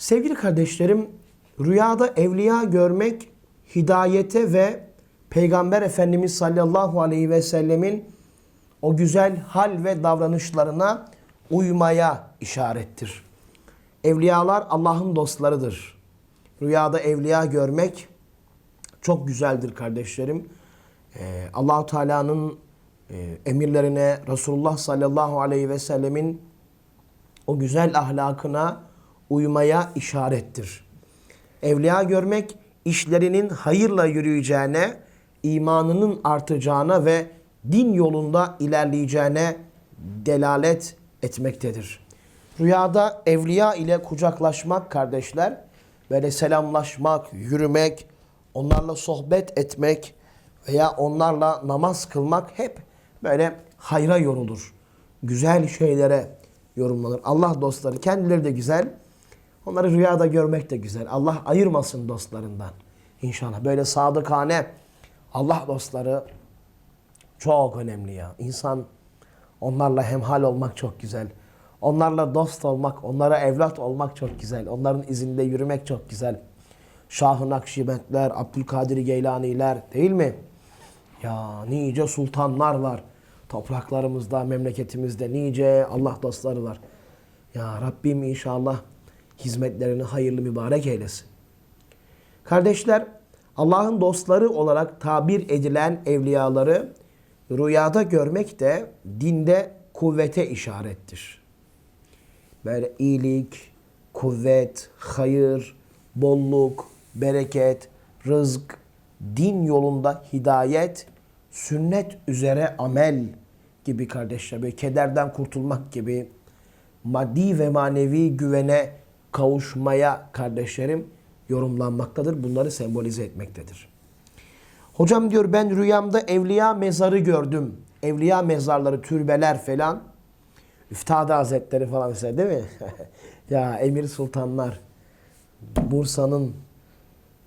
Sevgili kardeşlerim, rüyada evliya görmek hidayete ve Peygamber Efendimiz sallallahu aleyhi ve sellemin o güzel hal ve davranışlarına uymaya işarettir. Evliyalar Allah'ın dostlarıdır. Rüyada evliya görmek çok güzeldir kardeşlerim. Ee, Allahu Teala'nın e, emirlerine, Resulullah sallallahu aleyhi ve sellemin o güzel ahlakına uymaya işarettir. Evliya görmek işlerinin hayırla yürüyeceğine, imanının artacağına ve din yolunda ilerleyeceğine delalet etmektedir. Rüyada evliya ile kucaklaşmak kardeşler, böyle selamlaşmak, yürümek, onlarla sohbet etmek veya onlarla namaz kılmak hep böyle hayra yorulur. Güzel şeylere yorumlanır. Allah dostları kendileri de güzel. Onları rüyada görmek de güzel. Allah ayırmasın dostlarından. İnşallah. Böyle sadıkane Allah dostları çok önemli ya. İnsan onlarla hemhal olmak çok güzel. Onlarla dost olmak, onlara evlat olmak çok güzel. Onların izinde yürümek çok güzel. Şah-ı Nakşibendler, Abdülkadir Geylaniler değil mi? Ya nice sultanlar var. Topraklarımızda, memleketimizde nice Allah dostları var. Ya Rabbim inşallah hizmetlerini hayırlı mübarek eylesin. Kardeşler, Allah'ın dostları olarak tabir edilen evliyaları rüyada görmek de dinde kuvvete işarettir. Böyle iyilik, kuvvet, hayır, bolluk, bereket, rızk, din yolunda hidayet, sünnet üzere amel gibi kardeşler. Böyle kederden kurtulmak gibi maddi ve manevi güvene kavuşmaya kardeşlerim yorumlanmaktadır. Bunları sembolize etmektedir. Hocam diyor ben rüyamda evliya mezarı gördüm. Evliya mezarları, türbeler falan. Üftade Hazretleri falan mesela değil mi? ya Emir Sultanlar. Bursa'nın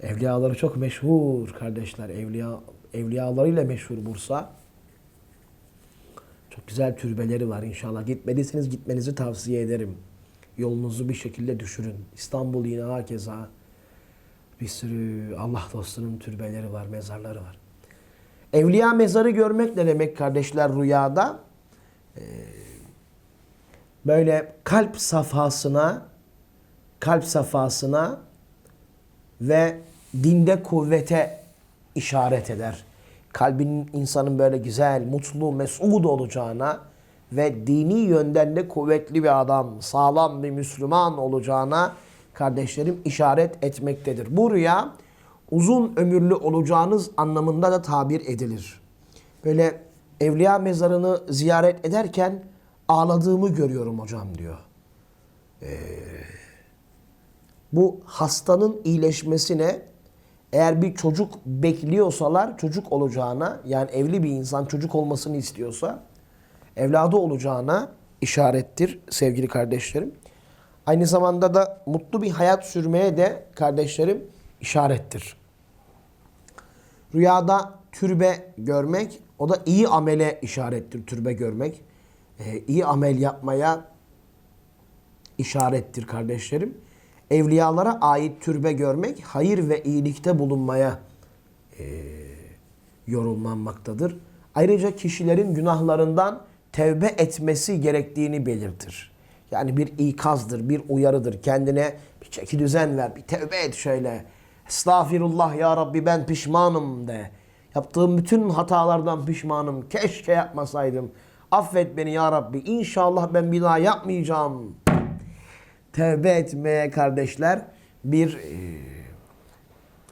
evliyaları çok meşhur kardeşler. Evliya evliyalarıyla meşhur Bursa. Çok güzel türbeleri var inşallah. Gitmediyseniz gitmenizi tavsiye ederim. Yolunuzu bir şekilde düşürün. İstanbul yine hakeza bir sürü Allah dostunun türbeleri var, mezarları var. Evliya mezarı görmek ne demek kardeşler rüyada? Ee, böyle kalp safhasına, kalp safhasına ve dinde kuvvete işaret eder. Kalbinin insanın böyle güzel, mutlu, mesut olacağına ve dini yönden de kuvvetli bir adam, sağlam bir Müslüman olacağına kardeşlerim işaret etmektedir. Bu rüya uzun ömürlü olacağınız anlamında da tabir edilir. Böyle evliya mezarını ziyaret ederken ağladığımı görüyorum hocam diyor. Ee, bu hastanın iyileşmesine eğer bir çocuk bekliyorsalar çocuk olacağına yani evli bir insan çocuk olmasını istiyorsa evladı olacağına işarettir sevgili kardeşlerim. Aynı zamanda da mutlu bir hayat sürmeye de kardeşlerim işarettir. Rüyada türbe görmek o da iyi amele işarettir türbe görmek. Ee, iyi amel yapmaya işarettir kardeşlerim. Evliyalara ait türbe görmek hayır ve iyilikte bulunmaya e, yorumlanmaktadır. Ayrıca kişilerin günahlarından tevbe etmesi gerektiğini belirtir. Yani bir ikazdır, bir uyarıdır. Kendine bir çeki düzen ver, bir tevbe et şöyle. Estağfirullah ya Rabbi ben pişmanım de. Yaptığım bütün hatalardan pişmanım. Keşke yapmasaydım. Affet beni ya Rabbi. İnşallah ben bir daha yapmayacağım. Tevbe etmeye kardeşler bir e,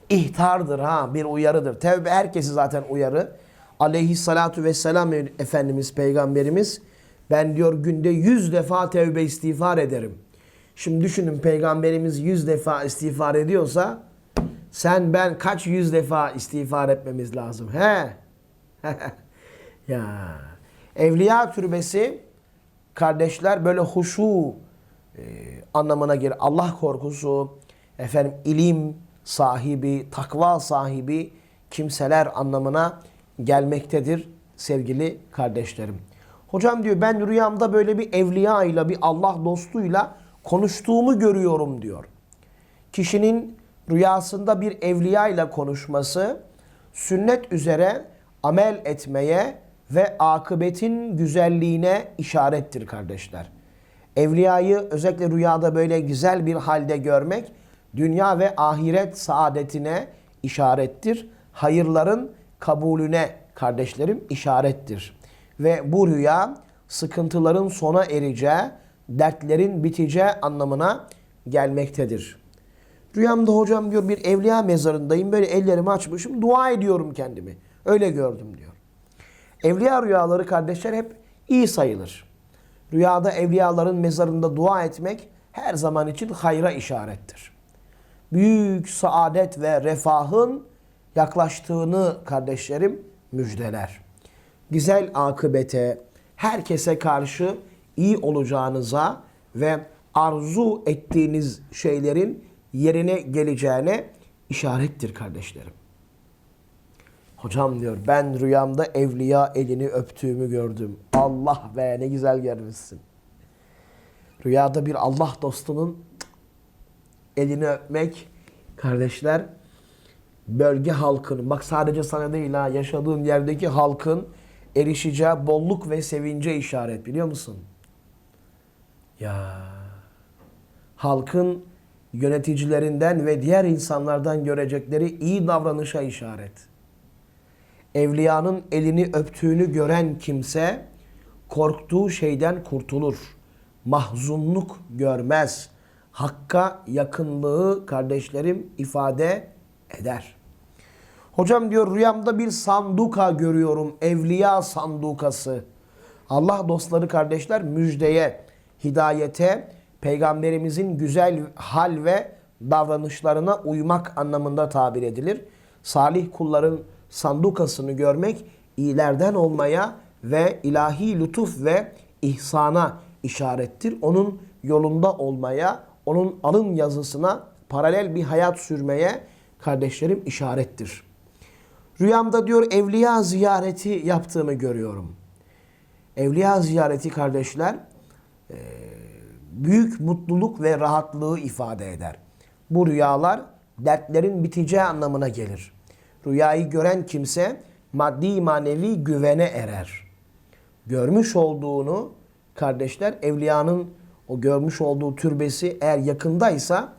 ihtardır ha, bir uyarıdır. Tevbe herkesi zaten uyarı. Aleyhissalatu vesselam Efendimiz Peygamberimiz ben diyor günde yüz defa tevbe istiğfar ederim. Şimdi düşünün peygamberimiz yüz defa istiğfar ediyorsa sen ben kaç yüz defa istiğfar etmemiz lazım? He? ya. Evliya türbesi kardeşler böyle huşu e, anlamına gelir. Allah korkusu, efendim ilim sahibi, takva sahibi kimseler anlamına gelmektedir sevgili kardeşlerim. Hocam diyor ben rüyamda böyle bir evliya ile bir Allah dostuyla konuştuğumu görüyorum diyor. kişinin rüyasında bir evliya ile konuşması, sünnet üzere amel etmeye ve akıbetin güzelliğine işarettir kardeşler. Evliyayı özellikle rüyada böyle güzel bir halde görmek, dünya ve ahiret saadetine işarettir. Hayırların kabulüne kardeşlerim işarettir. Ve bu rüya sıkıntıların sona ereceği, dertlerin biteceği anlamına gelmektedir. Rüyamda hocam diyor bir evliya mezarındayım. Böyle ellerimi açmışım. Dua ediyorum kendimi. Öyle gördüm diyor. Evliya rüyaları kardeşler hep iyi sayılır. Rüyada evliyaların mezarında dua etmek her zaman için hayra işarettir. Büyük saadet ve refahın yaklaştığını kardeşlerim müjdeler. Güzel akıbete, herkese karşı iyi olacağınıza ve arzu ettiğiniz şeylerin yerine geleceğine işarettir kardeşlerim. Hocam diyor ben rüyamda evliya elini öptüğümü gördüm. Allah be ne güzel görmüşsün. Rüyada bir Allah dostunun elini öpmek kardeşler bölge halkının bak sadece sana değil ha yaşadığın yerdeki halkın erişeceği bolluk ve sevince işaret biliyor musun? Ya halkın yöneticilerinden ve diğer insanlardan görecekleri iyi davranışa işaret. Evliyanın elini öptüğünü gören kimse korktuğu şeyden kurtulur. Mahzunluk görmez. Hakka yakınlığı kardeşlerim ifade eder. Hocam diyor rüyamda bir sanduka görüyorum. Evliya sandukası. Allah dostları kardeşler müjdeye, hidayete, peygamberimizin güzel hal ve davranışlarına uymak anlamında tabir edilir. Salih kulların sandukasını görmek iyilerden olmaya ve ilahi lütuf ve ihsana işarettir. Onun yolunda olmaya, onun alın yazısına paralel bir hayat sürmeye kardeşlerim işarettir. Rüyamda diyor evliya ziyareti yaptığımı görüyorum. Evliya ziyareti kardeşler e, büyük mutluluk ve rahatlığı ifade eder. Bu rüyalar dertlerin biteceği anlamına gelir. Rüyayı gören kimse maddi manevi güvene erer. Görmüş olduğunu kardeşler evliyanın o görmüş olduğu türbesi eğer yakındaysa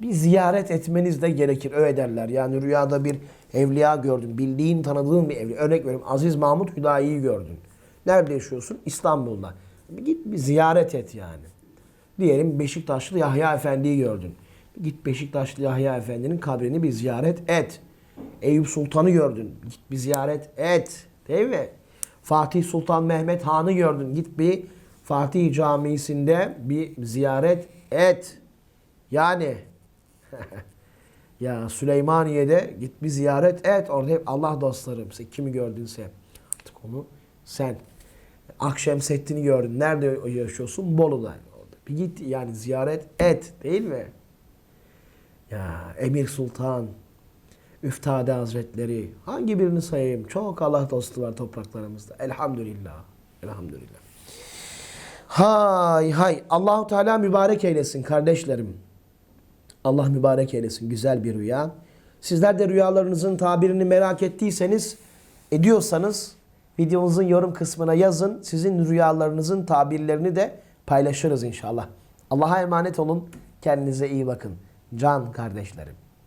bir ziyaret etmeniz de gerekir. Öyle derler. Yani rüyada bir evliya gördün. Bildiğin, tanıdığın bir evliya. Örnek veriyorum. Aziz Mahmut Hüdayi'yi gördün. Nerede yaşıyorsun? İstanbul'da. Bir git bir ziyaret et yani. Diyelim Beşiktaşlı Yahya Efendi'yi gördün. Git Beşiktaşlı Yahya Efendi'nin kabrini bir ziyaret et. Eyüp Sultan'ı gördün. Git bir ziyaret et. Değil mi? Fatih Sultan Mehmet Han'ı gördün. Git bir Fatih Camisi'nde bir ziyaret et. Yani ya Süleymaniye'de git bir ziyaret et. Orada hep Allah dostları. Mesela kimi gördünse artık onu sen. Akşemseddin'i gördün. Nerede yaşıyorsun? Bolu'da. Bir git yani ziyaret et. Değil mi? Ya Emir Sultan, Üftade Hazretleri. Hangi birini sayayım? Çok Allah dostu var topraklarımızda. Elhamdülillah. Elhamdülillah. Hay hay. Allahu Teala mübarek eylesin kardeşlerim. Allah mübarek eylesin. Güzel bir rüya. Sizler de rüyalarınızın tabirini merak ettiyseniz, ediyorsanız videomuzun yorum kısmına yazın. Sizin rüyalarınızın tabirlerini de paylaşırız inşallah. Allah'a emanet olun. Kendinize iyi bakın. Can kardeşlerim.